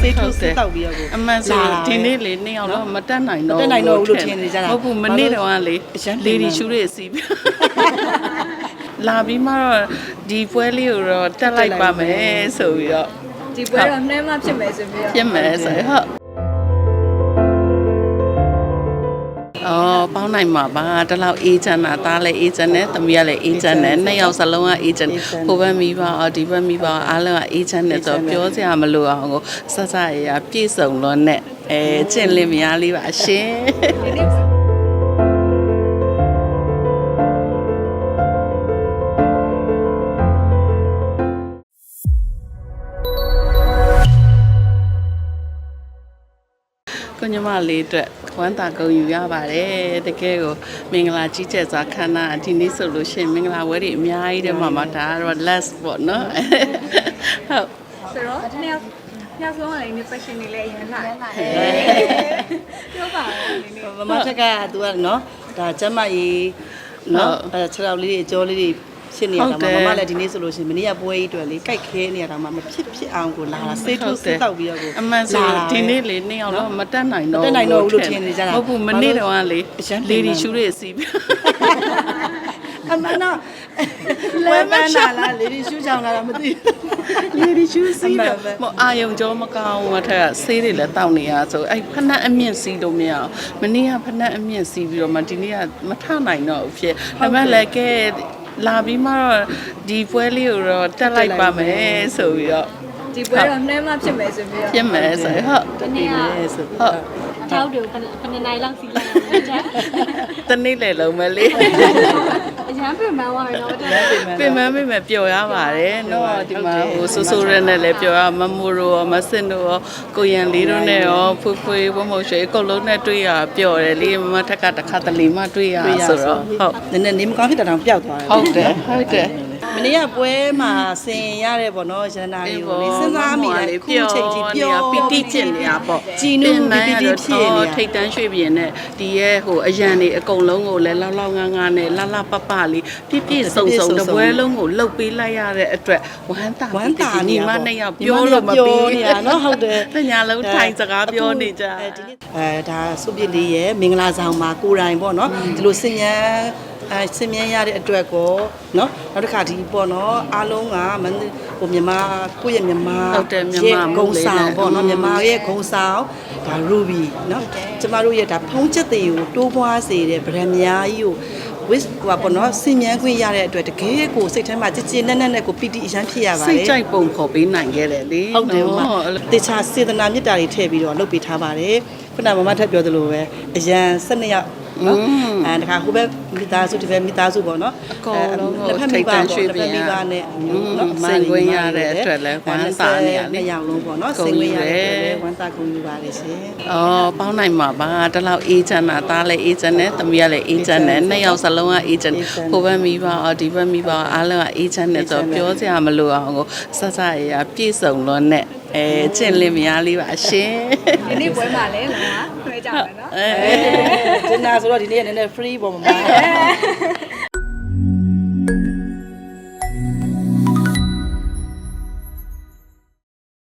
စေးထိုးစေးတောက်ပြီးတော့ကိုအမှန်ဆိုလာတာဒီနေ့လေနှစ်ယောက်တော့မတက်နိုင်တော့မတက်နိုင်တော့ဘူးလို့ထင်နေကြတာဟုတ်ဘူးမနေ့တော့ကလေအရမ်းပင်ပန်းလေဒီရှူးတွေစီးပြီးလာပြီးမှတော့ဒီပွဲလေးကိုတော့တက်လိုက်ပါမယ်ဆိုပြီးတော့ဒီပွဲတော့နှဲမှဖြစ်မယ်ဆိုပြီးတော့ပြစ်မယ်ဆိုရင်ဟုတ် အော်ပေါင်းနိုင်မှာပါတလောက်အေးချမ်းတာသားလည်းအေးချမ်းတယ်သမီးကလည်းအေးချမ်းတယ်နှစ်ယောက်စလုံးကအေးချမ်းတယ်ဟိုဘက်မိဘအော်ဒီဘက်မိဘအားလုံးကအေးချမ်းတယ်ဆိုတော့ပြောစရာမလိုအောင်ကိုဆက်ဆက်ရရပြည့်စုံလို့နဲ့အဲကျင့်လင်းများလေးပါရှင်ဒီနေ့ကိုညီမလေးအတွက် ဝမ်းသာဂုဏ်ယူရပါတယ်တကယ်ကိုမင်္ဂလာကြီးကျယ်စွာခမ်းနားဒီနေ့ဆိုလို့ရှိရင်မင်္ဂလာဝဲတွေအများကြီးတည်းမှာမှာဒါကတော့ last ပေါ့နော်ဟုတ်ဆိုတော့ဒီနေ့ညဆုံးကလည်းဒီ fashion တွေလည်းအရင်လာပြောပါဦးဒီနေ့မမထက်က तू ကနော်ဒါကျမကြီးနော်အဲခြေထောက်လေးတွေအကြောလေးတွေ ဖြစ်နေရတာမမလည်းဒီနေ့ဆိုလို့ရှိရင်မနေ့ကပွဲကြီးအတွက်လေးကြိုက်ခဲနေရတာမှမဖြစ်ဖြစ်အောင်ကိုလာတာစေးထိုးစေးတောက်ပြီးတော့ကိုအမှန်ဆိုလာတာဒီနေ့လေနှစ်ယောက်တော့မတက်နိုင်တော့မတက်နိုင်တော့ဘူးလို့ထင်နေကြတာဟုတ်ဘူးမနေ့တော့ကလေအရမ်းပင်ပန်းလေဒီရှူးတွေစီးပြီးအမနာလဲမနာလားလေဒီရှူးချောင်းလာတာမသိလေဒီရှူးစီးအမှတော့န်ပဲမအာယုံကြောမကောင်းဘူးအထက်ကဆေးတွေလည်းတောက်နေရဆိုအဲ့ဖက်နှက်အမြင့်စီးလို့မရအောင်မနေ့ကဖက်နှက်အမြင့်စီးပြီးတော့မှဒီနေ့ကမထနိုင်တော့ဘူးဖြစ်ဒါပေမဲ့လည်းကဲ လာပြီးမှတော့ဒီပွဲလေးကိုတော့တက်လိုက်ပါမယ်ဆိုပြီးတော့ဒီပွဲတော့နှဲမှဖြစ်မယ်ဆိုပြီးတော့ပြစ်မယ်ဆိုရင်ဟုတ်တနေ့လေဆိုဟုတ်အထောက်တွေကိုဘယ်နှစ်နိုင်လောက်စီးလိုက်အောင်လဲတဲ့တနေ့လေလုံးမလေးအ ရန်ပြင်ပန်းသွားပြီတော့တဲ့ပင်မမေမဲ့ပျော်ရပါတယ်နော်ဒီမှာဟိုဆူဆူရဲနဲ့လည်းပျော်ရမမိုရိုရောမစင်တို့ရောကိုရန်လေးတို့နဲ့ရောဖွေးဖွေးဝမုံရွှေအကုန်လုံးနဲ့တွေ့ရပျော်တယ်လေမမထက်ကတစ်ခါတလေမှတွေ့ရဆိုတော့ဟုတ်နည်းနည်းနေမကောင်းဖြစ်တာတော့ပျောက်သွားတယ်ဟုတ်တယ်ဟုတ်တယ် မနေ့ကပွဲမှာဆင်ရတဲ့ပေါ့နော်ရတနာလေးကိုလေစဉ်းစားမိတယ်ခုချိန်ကြီးပျော်ပီတိကျင်နေတာပေါ့ကြည်နူးပီတိဖြစ်နေထိတ်တန်းရွှေ့ပြင်းနဲ့ဒီရဲ့ဟိုအရန်တွေအကုန်လုံးကိုလည်းလောက်လောက်ငန်းငန်းနဲ့လှလှပပလေးပြည့်ပြည့်စုံစုံတပွဲလုံးကိုလှုပ်ပေးလိုက်ရတဲ့အတွက်ဝမ်းသာဝမ်းသာညီနေမပါနှစ်ယောက်ပြောလို့မပြောပြီးနေတာနော်ဟုတ်တယ်တညာလုံးထိုင်စကားပြောနေကြအဲဒီနေ့အဲဒါစုပြစ်လေးရဲ့မင်္ဂလာဆောင်မှာကိုယ်တိုင်ပေါ့နော်ဒီလိုစင်ញံ အဲစင်မြန်းရတဲ့အတွက်ကိုနော်နောက်တစ်ခါဒီပေါ့နော်အားလုံးကမန္တဟိုမြန်မာကိုယ့်ရဲ့မြန်မာဟုတ်တယ်မြန်မာဂုံဆောင်ပေါ့နော်อืมမြန်မာရဲ့ဂုံဆောင်ဒါ ruby နော်ကျမတို့ရဲ့ဒါဖုံးချက်တွေကိုတိုးပွားစေတဲ့ဗရန်များကြီးကို wis ဟိုပေါ့နော်စင်မြန်းခွင့်ရတဲ့အတွက်တကယ်ကိုစိတ်ထဲမှာကြည်ကြည်နက်နက်နဲ့ကိုပီတိအရန်ဖြစ်ရပါစိတတ်ယ်ကြိုက်ပုံခေါ်ပေးနိုင်ခဲ့တယ်လေဟုတ်တယ်မနော်တေချာစေတနာမေတ္တာတွေထည့်ပြီးတော့လုပ်ပေးထားပါတယ်ခုနကမမထပ်ပြောသလိုပဲအရန်၁၂ယောက် နော်အဲတခါဟိုဘက်မိသားစုဒီဘက်မိသားစုပေါ့နော်အကုန်လုံးကိုလက်ဖက်ထိမိတ်ဘတန့်ပေါ့ရွှေ့လက်ပြဖက်င်းမိဘနဲ့နော်စင်ခွင့်ရတဲ့အတွက်လည်းဝမ်းသာနေရလေနှစ်ယောက်လုံးပေါ့နော်ဂုဏ်စင်ခွင့်ရယူတယ်တဲ့အတွက်လည်းဝမ်းသာကုန်ယူပါတယ်ရှင်အော်ပေါင်းနိုင်မှာပါတလောက်အေးချမ်းတာသားလည်းအေးချမ်းတယ်သမီးကလည်းအေးချမ်းတယ်နှစ်ယောက်စလုံးကအေးချမ်းတယ်ဟိုဘက်မိဘအော်ဒီဘက်မိဘအားလုံးကအေးချမ်းတယ်ဆိုတော့ပြောစရာမလိုအောင်ကိုဆက်ဆက်ရရပြည့်စုံလို့နဲ့အဲကျင့်လင်းများလေးပါရှင်ဒီနေ့ပွဲမှာလည်းလာခွဲ ကြမယ်နော် အဲဒင်နာဆိုတော့ဒီနေ့ကနည်းနည်း free ပေါ့မမ